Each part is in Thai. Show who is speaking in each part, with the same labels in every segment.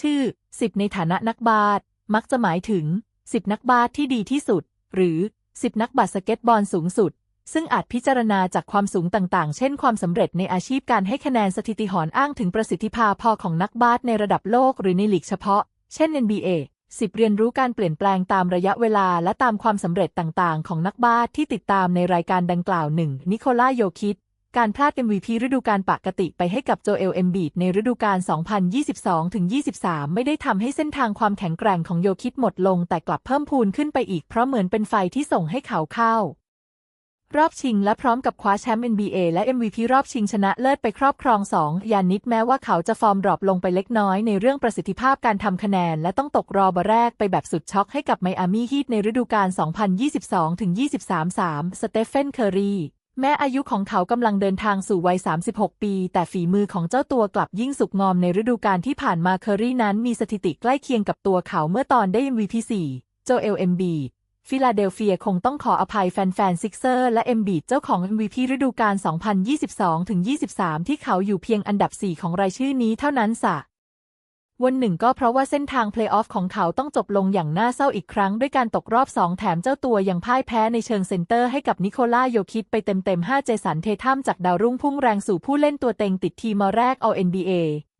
Speaker 1: ชื่อ10ในฐานะนักบาสมักจะหมายถึง10นักบาสที่ดีที่สุด หรือ10นักบาสเกตบอลสูงสุด ซึ่งอาจพิจารณาจากความสูงต่างๆ เช่นความสำเร็จในอาชีพการให้คะแนนสถิติหอนอ้างถึงประสิทธิภาพพอของนักบาสในระดับโลกหรือในลีกเฉพาะ เช่น NBA 10เรียนรู้การเปลี่ยนแปลงตามระยะเวลาและตามความสำเร็จต่างๆ ของนักบาสที่ติดตามในรายการดังกล่าวหนึ่งนิโคลาโยคิด การพลาด MVP ฤดูกาลปกติไปให้กับโจเอลเอมบีดในฤดูกาล 2022-23 ไม่ได้ทำให้เส้นทางความแข็งแกร่งของโยคิดหมดลง แต่กลับเพิ่มพูนขึ้นไปอีกเพราะเหมือนเป็นไฟที่ส่งให้เขาเข้า รอบชิงและพร้อมกับคว้าแชมป์ NBA และ MVP รอบชิงชนะเลิศไปครอบครอง 2 ยานิดแม้ว่าเขาจะฟอร์มดรอปลงไปเล็กน้อยในเรื่องประสิทธิภาพการทำคะแนน และต้องตกรอบแรกไปแบบสุดช็อกให้กับไมอามี่ฮีทในฤดูกาล 2022-23-3สเตฟเฟนเคอรี แม้อายุของเขากำลังเดินทางสู่วัย 36 ปี แต่ฝีมือของเจ้าตัวกลับยิ่งสุกงอมในฤดูกาลที่ผ่านมาเคอรี่นั้นมีสถิติใกล้เคียงกับตัวเขาเมื่อตอนได้ MVP 4โจเอลเอ็มบีฟิลาเดลเฟียคงต้องขออภัยแฟนๆซิกเซอร์และเอมบีเจ้าของ MVP ฤดูกาล 2022-23 ที่เขาอยู่เพียงอันดับ 4 ของรายชื่อนี้เท่านั้นสะ วันหนึ่งก็เพราะว่าเส้นทางเพลย์ออฟของเขาต้องจบลงอย่างน่าเศร้าอีกครั้งด้วยการตกรอบ 2 แถมเจ้าตัวยังพ่ายแพ้ในเชิงเซนเตอร์ให้กับนิโคล่าโยคิดไปเต็มๆ 5 เจสันเททัมจากดาวรุ่งพุ่งแรงสู่ผู้เล่นตัวเต็งติดทีมแรก All NBA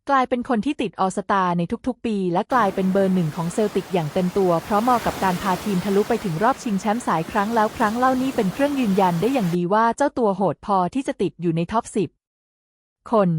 Speaker 1: กลายเป็นคนที่ติดออสตาในทุกๆ ปี และกลายเป็นเบอร์หนึ่งของเซลติกอย่างเต็มตัว เพราะเหมาะกับการพาทีมทะลุไปถึงรอบชิงแชมป์สายครั้งแล้วครั้งเล่านี่เป็นเครื่องยืนยันได้อย่างดีว่าเจ้าตัวโหดพอที่จะติดอยู่ในท็อป10 คน